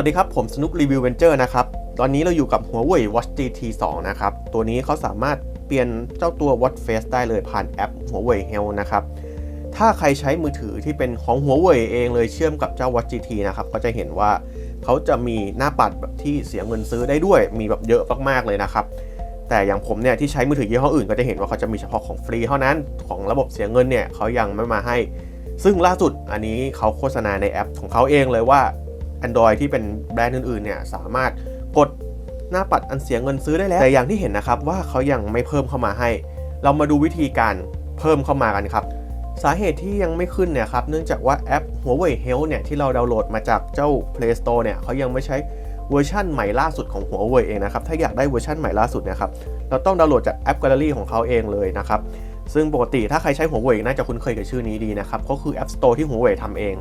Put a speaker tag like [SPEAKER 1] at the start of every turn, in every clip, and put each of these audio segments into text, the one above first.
[SPEAKER 1] วัสดีครับ ผมสนุกรีวิวเวนเจอร์นะครับ ตอนนี้เราอยู่กับ Huawei Watch GT 2 นะครับ ตัวนี้เขาสามารถเปลี่ยนเจ้าตัว Watch Face ได้เลยผ่านแอป Huawei Health นะครับ ถ้าใครใช้มือถือที่เป็นของ Huawei เองเลยเชื่อมกับเจ้า Watch GT นะครับ ก็จะเห็นว่าเขาจะมีหน้าปัดแบบที่เสียเงินซื้อได้ด้วย มีแบบเยอะมากๆเลยนะครับ แต่อย่างผมเนี่ยที่ใช้มือถือยี่ห้ออื่นก็จะเห็นว่าเขาจะมีเฉพาะของฟรีเท่านั้น ของระบบเสียเงินเนี่ยเขายังไม่มาให้ ซึ่งล่าสุดอันนี้เขาโฆษณาในแอปของเขาเองเลยว่า Android ที่เป็นแบรนด์อื่นๆเนี่ยสามารถกดหน้าปัดอันเสียเงินซื้อได้แล้วแต่อย่างที่เห็นนะครับว่าเขายังไม่เพิ่มเข้ามาให้ เรามาดูวิธีการเพิ่มเข้ามากันครับ สาเหตุที่ยังไม่ขึ้นเนี่ยครับเนื่องจากว่าแอป Huawei Health เนี่ยที่เราดาวน์โหลดมาจากเจ้า Play Store เนี่ยเขายังไม่ใช้เวอร์ชั่นใหม่ล่าสุดของ Huawei เองนะครับ ถ้าอยากได้เวอร์ชั่นใหม่ล่าสุดเนะครับ เราต้องดาวน์โหลดจากแอป Gallery ของเขาเองเลยนะครับ ซึ่งปกติถ้าใครใช้ Huawei น่าจะคุ้นเคยกับชื่อนี้ดีนะครับ ก็คือ App Store ที่ Huawei ทำเอง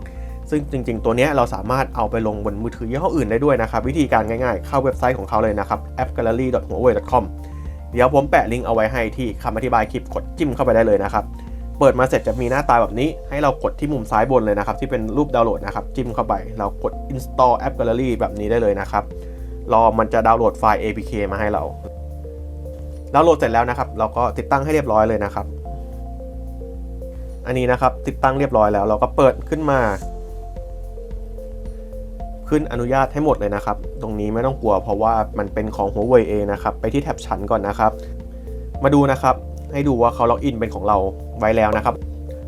[SPEAKER 1] ซึ่งจริง ๆ ตัวนี้เราสามารถเอาไปลงบนมือถือยี่ห้ออื่นได้ด้วยนะครับ วิธีการง่ายๆ เข้าเว็บไซต์ของเขาเลยนะครับ appgallery.huawei.com เดี๋ยวผมแปะลิงก์เอาไว้ให้ที่คำอธิบายคลิปกดจิ้มเข้าไปได้เลยนะครับ เปิดมาเสร็จจะมีหน้าตาแบบนี้ให้เรากดที่มุมซ้ายบนเลยนะครับ ที่เป็นรูปดาวน์โหลดนะครับจิ้มเข้าไป เรากด install app gallery แบบนี้ได้เลยนะครับรอมันจะดาวน์โหลดไฟล์ apk มาให้เราดาวน์โหลดเสร็จแล้วนะครับ เราก็ติดตั้งให้เรียบร้อยเลยนะครับอันนี้นะครับติดตั้งเรียบร้อยแล้วเราก็เปิดขึ้นมา ขึ้นอนุญาตให้หมดเลยนะครับ ตรงนี้ไม่ต้องกลัวเพราะว่ามันเป็นของ Huawei เองนะครับ ไปที่แท็บชั้นก่อนนะครับ มาดูนะครับ ให้ดูว่าเขาล็อกอินเป็นของเราไว้แล้วนะครับ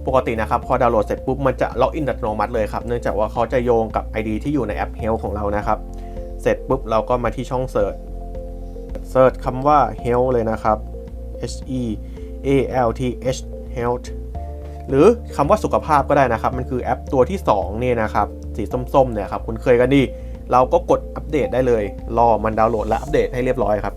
[SPEAKER 1] ปกตินะครับพอดาวน์โหลดเสร็จปุ๊บมันจะล็อกอินอัตโนมัติเลยครับ เนื่องจากว่าเขาจะโยงกับ ID ที่อยู่ในแอป Health ของเรานะครับ เสร็จปุ๊บเราก็มาที่ช่องเสิร์ช เสิร์ชคำว่า Health เลยนะครับ H E A L T H Health หรือคำว่าสุขภาพก็ได้นะครับ มันคือแอปตัวที่2เนี่ยนะครับ สีส้มๆเนี่ยครับคุณเคยกันดี เราก็กดอัปเดตได้เลย รอมันดาวน์โหลดและอัปเดตให้เรียบร้อยครับ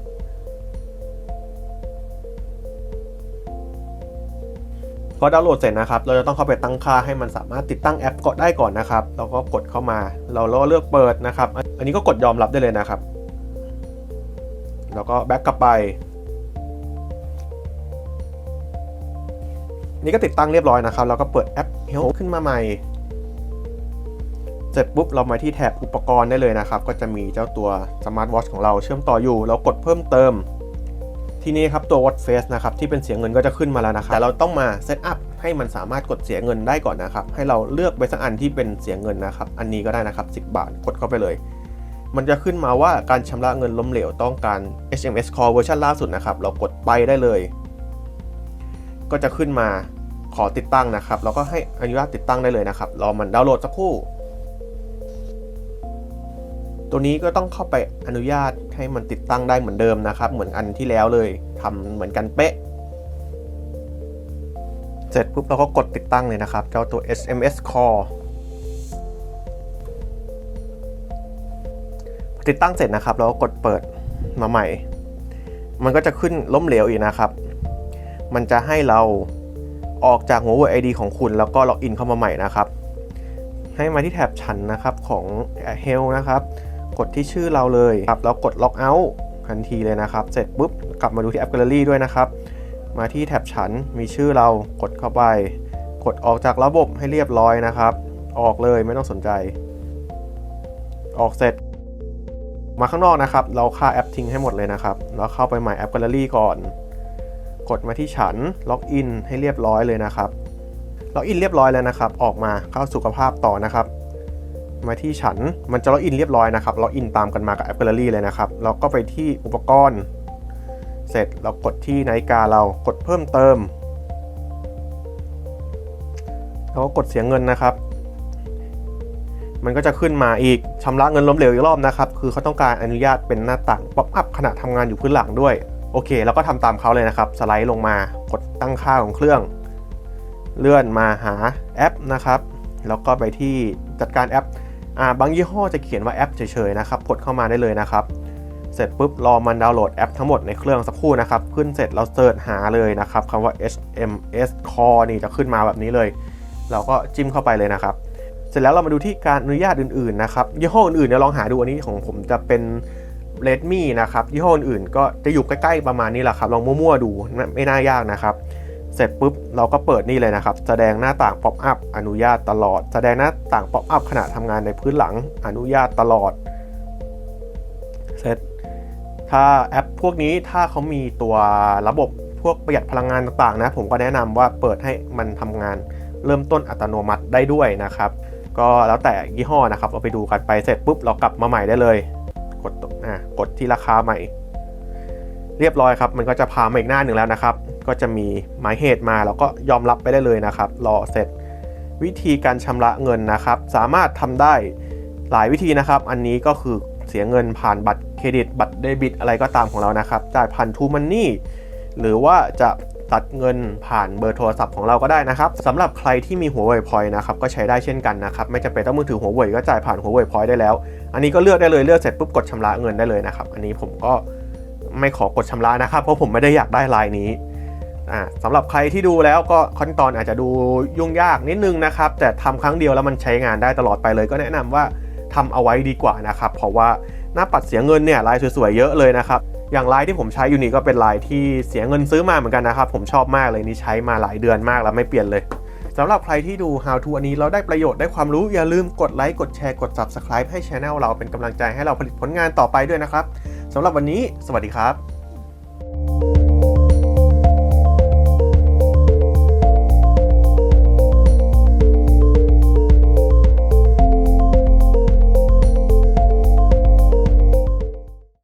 [SPEAKER 1] พอดาวน์โหลดเสร็จนะครับ เราจะต้องเข้าไปตั้งค่าให้มันสามารถติดตั้งแอปก็ได้ก่อนนะครับเราก็กดเข้ามา เราเลือกเปิดนะครับ อันนี้ก็กดยอมรับได้เลยนะครับ แล้วก็แบ็กกลับไปนี่ก็ติดตั้งเรียบร้อยนะครับเราก็เปิดแอป Help ขึ้นมาใหม่ เสร็จปุ๊บเรามาที่แถบอุปกรณ์ได้เลยนะครับ ก็จะมีเจ้าตัว Smart Watch ของเราเชื่อมต่ออยู่ เรากดเพิ่มเติม ทีนี้ครับตัว Watch Face นะครับที่เป็นเสียเงินก็จะขึ้นมาแล้วนะครับ แต่เราต้องมาเซตอัพให้มันสามารถกดเสียเงินได้ก่อนนะครับ ให้เราเลือกไปสักอันที่เป็นเสียเงินนะครับ อันนี้ก็ได้นะครับ 10 บาทกดเข้าไปเลย มันจะขึ้นมาว่าการชำระเงินล้มเหลวต้องการ HMS Core เวอร์ชันล่าสุดนะครับ เรากดไปได้เลย ก็จะขึ้นมาขอติดตั้งนะครับแล้วก็ให้อนุญาตติดตั้งได้เลยนะครับ รอมันดาวน์โหลดสักครู่ ตัวนี้ก็ต้องเข้าไปอนุญาตให้มันติดตั้งได้เหมือนเดิมนะครับ เหมือนอันที่แล้วเลยทำเหมือนกันเป๊ะ เสร็จปุ๊บเราก็กดติดตั้งเลยนะครับเจ้าตัว SMS Core ติดตั้งเสร็จนะครับ เราก็กดเปิดมาใหม่ มันก็จะขึ้นล้มเหลวอีกนะครับ มันจะให้เราออกจาก Huawei ID ของคุณ แล้วก็ล็อกอินเข้ามาใหม่นะครับ ให้มาที่แท็บฉันนะครับของ Health นะครับ กดที่ชื่อเราเลยครับแล้วกดล็อกเอาท์ทันทีเลยนะครับ เสร็จปุ๊บกลับมาดูที่แอป Gallery ด้วยนะครับ มาที่แท็บฉันมีชื่อเรากดเข้าไป กดออกจากระบบให้เรียบร้อยนะครับ ออกเลยไม่ต้องสนใจ ออกเสร็จ มาข้างนอกนะครับ เราค่าแอปทิ้งให้หมดเลยนะครับแล้วเข้าไปใหม่แอป Gallery ก่อน กดมาที่ฉันล็อกอินให้เรียบร้อยเลยนะครับล็อกอินเรียบร้อยแล้วนะครับ ออกมาเข้าสุขภาพต่อนะครับ มาที่ฉัน มันจะล็อกอินเรียบร้อยนะครับ ล็อกอินตามกันมากับแอป Gallery เลยนะครับแล้วก็ไปที่อุปกรณ์ เสร็จเรากดที่นาฬิกาเรากดเพิ่มเติม แล้วก็กดเสียเงินนะครับ มันก็จะขึ้นมาอีกชำระเงินล้มเหลวอีกรอบนะครับ คือเขาต้องการอนุญาตเป็นหน้าต่างป๊อปอัพขณะทำงานอยู่พื้นหลังด้วยโอเคแล้วก็ทำตามเขาเลยนะครับ สไลด์ลงมากดตั้งค่าของเครื่อง เลื่อนมาหาแอปนะครับ แล้วก็ไปที่จัดการแอป อ่าบางยี่ห้อจะเขียนว่าแอปเฉยๆนะครับกดเข้ามาได้เลยนะครับ เสร็จปุ๊บรอมันดาวน์โหลดแอปทั้งหมดในเครื่องสักครู่นะครับ ขึ้นเสร็จเราเสิร์ชหาเลยนะครับคำว่า HMS Core นี่จะขึ้นมาแบบนี้เลย เราก็จิ้มเข้าไปเลยนะครับ เสร็จแล้วเรามาดูที่การอนุญาตอื่นๆนะครับยี่ห้ออื่นๆเดี๋ยวลองหาดูอันนี้ของผมจะเป็น Redmi นะครับยี่ห้ออื่นๆก็จะอยู่ใกล้ๆประมาณนี้แหละครับลองมั่วๆดูไม่น่ายากนะครับ เสร็จปุ๊บเราก็เปิดนี่เลยนะครับ แสดงหน้าต่างป๊อปอัพอนุญาตตลอด แสดงหน้าต่างป๊อปอัพขณะทำงานในพื้นหลังอนุญาตตลอด เสร็จ ถ้าแอปพวกนี้ถ้าเขามีตัวระบบพวกประหยัดพลังงานต่างๆนะ ผมก็แนะนำว่าเปิดให้มันทำงานเริ่มต้นอัตโนมัติได้ด้วยนะครับ ก็แล้วแต่ยี่ห้อนะครับเราไปดูกันไปเสร็จปุ๊บเรากลับมาใหม่ได้เลย กดอะกดที่ราคาใหม่ เรียบร้อยครับ มันก็จะพามาอีกหน้าหนึ่งแล้วนะครับ ก็จะมีหมายเหตุมาแล้วก็ยอมรับไปได้เลยนะครับ รอเสร็จ วิธีการชำระเงินนะครับ สามารถทำได้หลายวิธีนะครับ อันนี้ก็คือเสียเงินผ่านบัตรเครดิต บัตรเดบิต อะไรก็ตามของเรานะครับจ่ายผ่านทูมันนี่หรือว่าจะตัดเงินผ่านเบอร์โทรศัพท์ของเราก็ได้นะครับสำหรับใครที่มีหัวเว่ยพอยนะครับก็ใช้ได้เช่นกันนะครับ ไม่จำเป็นต้องมือถือหัวเว่ยก็จ่ายผ่านหัวเว่ยพอยได้แล้ว อันนี้ก็เลือกได้เลยเลือกเสร็จปุ๊บกดชำระเงินได้เลยนะครับ อันนี้ผมก็ไม่ขอกดชำระนะครับ เพราะผมไม่ได้อยากได้ลายนี้ สำหรับใครที่ดูแล้วก็ขั้นตอนอาจจะดูยุ่งยากนิดนึงนะครับ แต่ทำครั้งเดียวแล้วมันใช้งานได้ตลอดไปเลยก็แนะนำว่าทำเอาไว้ดีกว่านะครับ เพราะว่าหน้าปัดเสียเงินเนี่ยลายสวยๆเยอะเลยนะครับ อย่างลายที่ผมใช้อยู่นี่ก็เป็นลายที่เสียเงินซื้อมาเหมือนกันนะครับ ผมชอบมากเลยนี่ใช้มาหลายเดือนมากแล้วไม่เปลี่ยนเลยสำหรับใครที่ดู How to อันนี้เราได้ประโยชน์ได้ความรู้อย่าลืมกดไลค์กดแชร์กด Subscribe ให้ Channel เราเป็นกำลังใจให้เราผลิตผลงานต่อไปด้วยนะครับสำหรับวันนี้ สวัสดีครับ